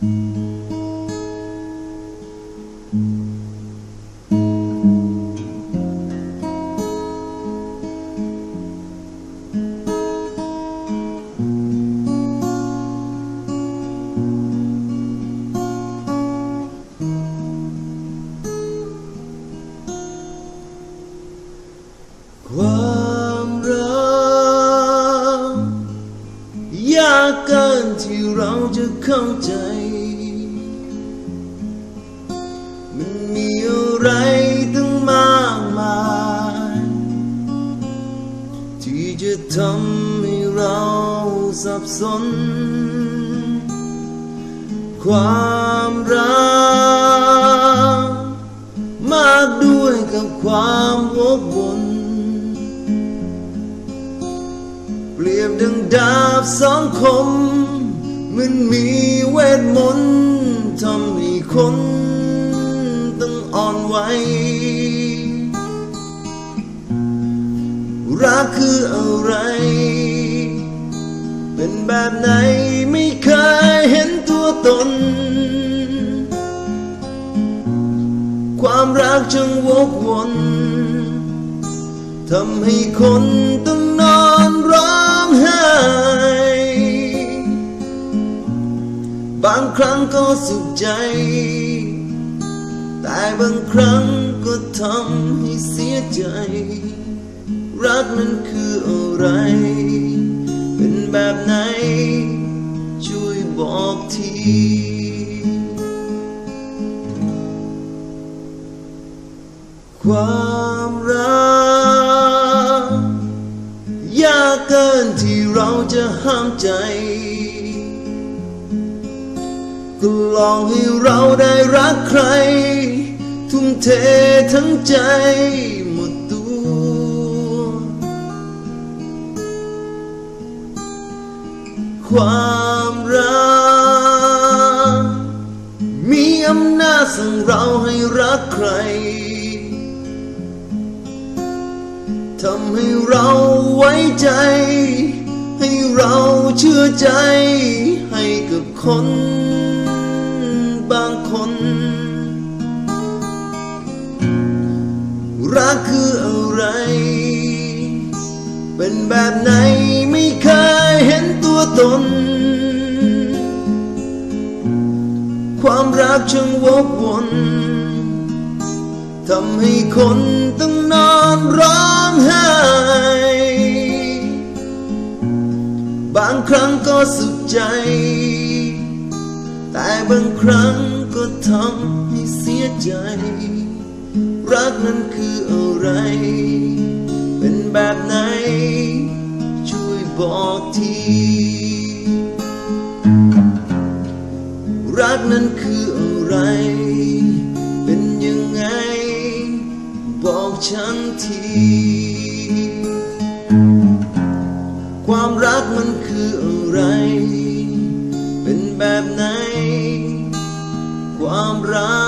คากเกินที่เราจะเข้าใจ มันมีอะไรตั้งมากมาย ที่จะทำให้เราสับสน ความรัก เปรียบดังดาบสองคม มันมีเวทมนต์ทำให้คนต้องอ่อนไหวรักคืออะไร เป็นแบบไหนไม่เคยเห็นตัวตน ความรักจึงวกวนทำให้คนต้องางครั้งก็สุขใจ แต่บางครั้งก็ทำให้เสียใจ รักนั้นคืออะไร เป็นแบบไหน ช่วยบอกทีความรักยากเกินที่เราจะห้ามใจ ก็ลองให้เราได้รักใคร ทุ่มเททั้งใจหมดตัว ความรัก มีอำนาจสั่งเราให้รักใครทำให้เราไว้ใจ ให้เราเชื่อใจให้กับคน คน รักคืออะไร เป็นแบบไหนไม่เคยเห็นตัวตน ความรักช่างวกวนทำให้คนต้องนอนร้องไห้ บางครั้งก็สุขใจ แต่บางครั้ง ก็ทำให้เสียใจ รักนั้นคืออะไร เป็นแบบไหน ช่วยบอกที รักนั้นคืออะไร เป็นยังไง บอกฉันที ความรัก